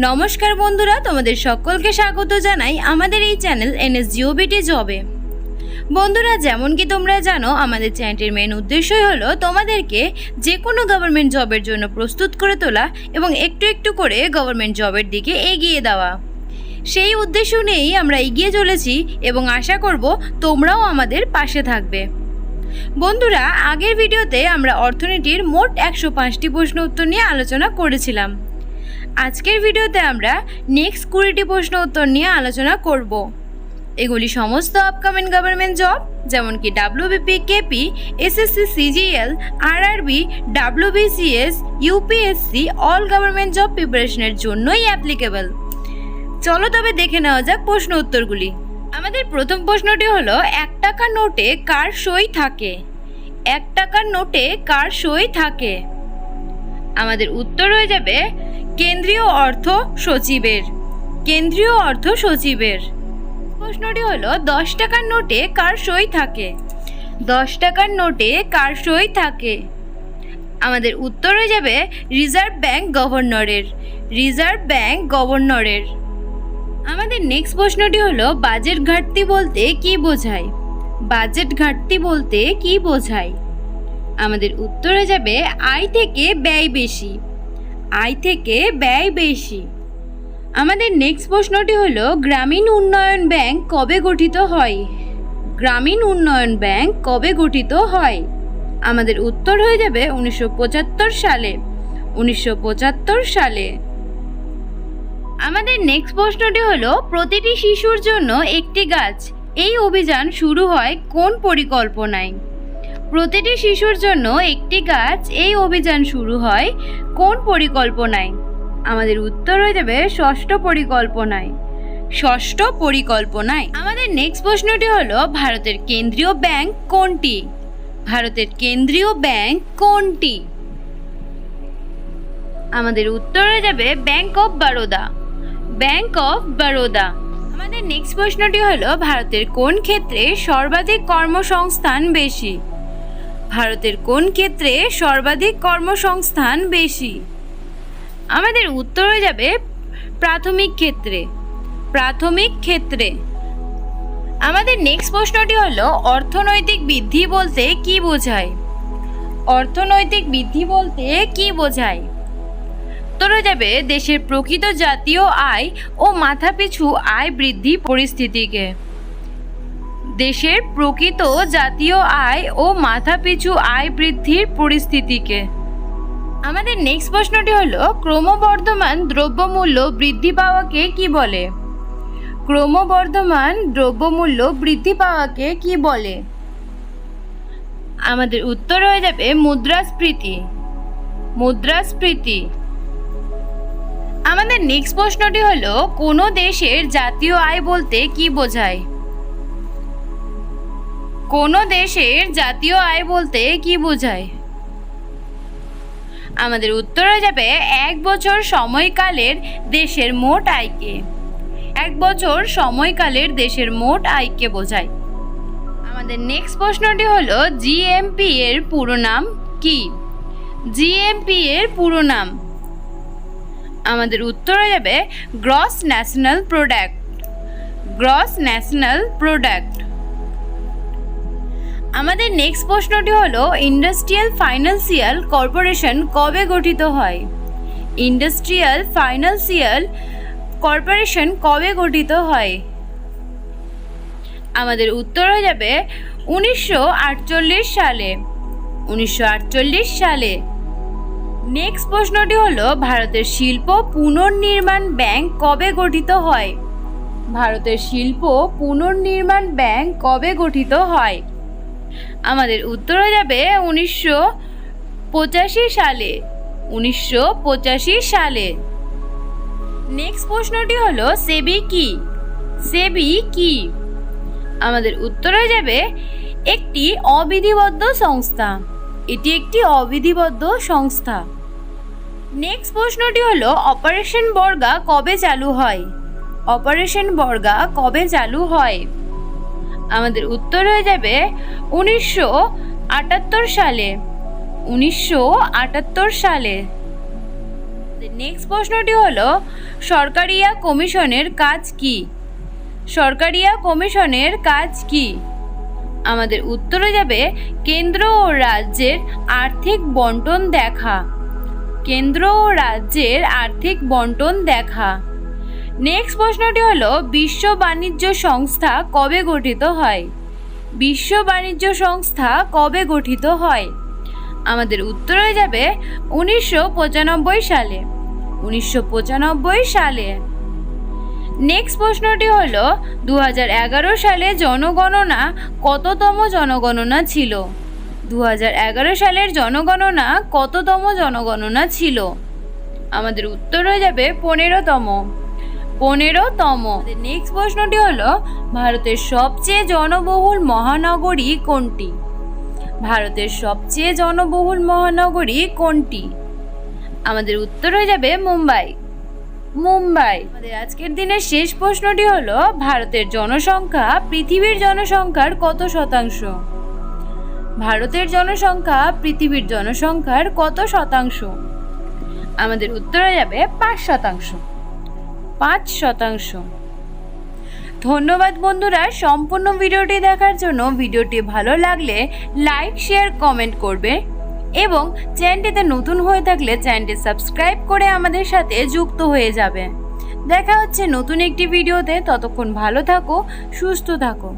নমস্কার বন্ধুরা, তোমাদের সকলকে স্বাগত জানাই আমাদের এই চ্যানেল এনএস জিওবিটি জবে। বন্ধুরা, যেমন কি তোমরা জানো, আমাদের চ্যানেলটির মেন উদ্দেশ্যই হলো তোমাদেরকে যে কোনো গভর্নমেন্ট জবের জন্য প্রস্তুত করে তোলা এবং একটু একটু করে গভর্নমেন্ট জবের দিকে এগিয়ে দেওয়া। সেই উদ্দেশ্য নিয়েই আমরা এগিয়ে চলেছি এবং আশা করব তোমরাও আমাদের পাশে থাকবে। বন্ধুরা, আগের ভিডিওতে আমরা অর্থনীতির মোট একশো পাঁচটি প্রশ্ন উত্তর নিয়ে আলোচনা করেছিলাম। আজকের ভিডিওতে আমরা নেক্সট কুড়িটি প্রশ্ন উত্তর নিয়ে আলোচনা করব। এগুলি সমস্ত আপকামিং গভর্নমেন্ট জব যেমন কি WBP KP SSC CGL RRB WBCS UPSC all government job প্রিপারেশনের জন্যই অ্যাপ্লিকেবল চলো তবে দেখে নেওয়া যাক প্রশ্ন উত্তরগুলি। আমাদের প্রথম প্রশ্নটি হলো, এক টাকার নোটে কার সই থাকে? এক টাকার নোটে কার সই থাকে? আমাদের উত্তর হয়ে যাবে কেন্দ্রীয় অর্থ সচিবের। কেন্দ্রীয় অর্থ সচিবের। প্রশ্নটি হলো, দশ টাকার নোটে কার সই থাকে? দশ টাকার নোটে কার সই থাকে? আমাদের উত্তর হয়ে যাবে, রিজার্ভ ব্যাংক গভর্নরের। রিজার্ভ ব্যাংক গভর্নরের। আমাদের নেক্সট প্রশ্নটি হলো, বাজেট ঘাটতি বলতে কি বোঝায়? বাজেট ঘাটতি বলতে কি বোঝায়? আমাদের উত্তরে যাবে, আয় থেকে ব্যয় বেশি। আয় থেকে ব্যয় বেশি। আমাদের নেক্সট প্রশ্নটি হলো, গ্রামীণ উন্নয়ন ব্যাংক কবে গঠিত হয়? গ্রামীণ উন্নয়ন ব্যাংক কবে গঠিত হয়? আমাদের উত্তর হয়ে যাবে উনিশশো পঁচাত্তর সালে। উনিশশো পঁচাত্তর সালে। আমাদের নেক্সট প্রশ্নটি হলো, প্রতিটি শিশুর জন্য একটি গাছ। এই অভিযান শুরু হয় কোন পরিকল্পনায়? প্রতিটি শিশুর জন্য একটি গাছ এই অভিযান শুরু হয় কোন পরিকল্পনায়? আমাদের উত্তর হয়ে যাবে ষষ্ঠ পরিকল্পনায়। ষষ্ঠ পরিকল্পনায় আমাদের নেক্সট প্রশ্নটি হলো, ভারতের কেন্দ্রীয় ব্যাংক কোনটি? ভারতের কেন্দ্রীয় ব্যাংক কোনটি? আমাদের উত্তর হয়ে যাবে bank of Baroda. Bank of Baroda. আমাদের নেক্সট প্রশ্নটি হলো, ভারতের কোন ক্ষেত্রে সর্বাধিক কর্মসংস্থান বেশি? ভারতের কোন ক্ষেত্রে সর্বাধিক কর্মসংস্থান বেশি? আমাদের উত্তর হয়ে যাবে প্রাথমিক ক্ষেত্রে। প্রাথমিক ক্ষেত্রে। আমাদের নেক্সট প্রশ্নটি হলো, অর্থনৈতিক বৃদ্ধি বলতে কি বোঝায়? অর্থনৈতিক বৃদ্ধি বলতে কি বোঝায়? উত্তর হয়ে যাবে, দেশের প্রকৃত জাতীয় আয় ও মাথাপিছু আয় বৃদ্ধি পরিস্থিতিকে। দেশের প্রকৃত জাতীয় আয় ও মাথাপিছু আয় বৃদ্ধির পরিস্থিতিকে। আমাদের নেক্সট প্রশ্নটি হলো, ক্রমবর্ধমান দ্রব্যমূল্য বৃদ্ধি পাওয়াকে কি বলে? ক্রমবর্ধমান দ্রব্যমূল্য বৃদ্ধি পাওয়াকে কি বলে? আমাদের উত্তর হয়ে যাবে মুদ্রাস্ফীতি। মুদ্রাস্ফীতি। আমাদের নেক্সট প্রশ্নটি হলো, কোনো দেশের জাতীয় আয় বলতে কি বোঝায়? কোনো দেশের জাতীয় আয় বলতে কি বোঝায়? আমাদের উত্তর যাবে এক বছর সময়কালের দেশের মোট আয়কে। এক বছর সময়কালের দেশের মোট আয়কে বোঝায়। আমাদের নেক্সট প্রশ্নটি হলো জিএমপি এর পুরো নাম কি? জিএমপি এর পুরো নাম। আমাদের উত্তর যাবে gross national product gross national product আমাদের নেক্সট প্রশ্নটি হলো ইন্ডাস্ট্রিয়াল ফাইন্যান্সিয়াল কর্পোরেশন কবে গঠিত হয়? ইন্ডাস্ট্রিয়াল ফাইন্যান্সিয়াল কর্পোরেশন কবে গঠিত হয়? আমাদের উত্তর হয়ে যাবে উনিশশো আটচল্লিশ সালে। উনিশশো আটচল্লিশ সালে। নেক্সট প্রশ্নটি হলো, ভারতের শিল্প পুনর্নির্মাণ ব্যাংক কবে গঠিত হয়? ভারতের শিল্প পুনর্নির্মাণ ব্যাংক কবে গঠিত হয়? আমাদের উত্তর হয়ে যাবে উনিশশো পঁচাশি সালে, উনিশশো পঁচাশি সালে। নেক্সট প্রশ্নটি হলো, সেবি কি? সেবি কি? আমাদের উত্তর হয়ে যাবে, একটি অবিধিবদ্ধ সংস্থা। এটি একটি অবিধিবদ্ধ সংস্থা। নেক্সট প্রশ্নটি হলো, অপারেশন বর্গা কবে চালু হয়? অপারেশন বর্গা কবে চালু হয়? আমাদের উত্তর হয়ে যাবে উনিশশো আটাত্তর সালে। উনিশশো আটাত্তর সালে। নেক্সট প্রশ্নটি হলো, সরকারিয়া কমিশনের কাজ কি? সরকারিয়া কমিশনের কাজ কি? আমাদের উত্তরে যাবে, কেন্দ্র ও রাজ্যের আর্থিক বন্টন দেখা। কেন্দ্র ও রাজ্যের আর্থিক বন্টন দেখা। নেক্সট প্রশ্নটি হলো, বিশ্ব বাণিজ্য সংস্থা কবে গঠিত হয়? বিশ্ব বাণিজ্য সংস্থা কবে গঠিত হয়? আমাদের উত্তর হয়ে যাবে উনিশশো পঁচানব্বই সালে। উনিশশো পঁচানব্বই সালে। নেক্সট প্রশ্নটি হলো দু সালে জনগণনা কততম জনগণনা ছিল? দু হাজার এগারো সালের জনগণনা কততম জনগণনা ছিল? আমাদের উত্তর হয়ে যাবে পনেরোতম। পনেরোতম। নেক্সট প্রশ্নটি হলো, ভারতের সবচেয়ে জনবহুল মহানগরী কোনটি? ভারতের সবচেয়ে জনবহুল মহানগরী কোনটি? আমাদের উত্তর হয়ে যাবে মুম্বাই। মুম্বাই। আমাদের আজকের দিনের শেষ প্রশ্নটি হলো, ভারতের জনসংখ্যা পৃথিবীর জনসংখ্যার কত শতাংশ? ভারতের জনসংখ্যা পৃথিবীর জনসংখ্যার কত শতাংশ? আমাদের উত্তর হয়ে যাবে পাঁচ শতাংশ। পাঁচ শতাংশ। ধন্যবাদ বন্ধুরা, সম্পূর্ণ ভিডিওটি দেখার জন্য ভিডিওটি ভালো লাগলে লাইক, শেয়ার, কমেন্ট করবে এবং চ্যানেলটিতে নতুন হয়ে থাকলে চ্যানেলটি সাবস্ক্রাইব করে আমাদের সাথে যুক্ত হয়ে যাবে। দেখা হচ্ছে নতুন একটি ভিডিওতে, ততক্ষণ ভালো থাকো, সুস্থ থাকো।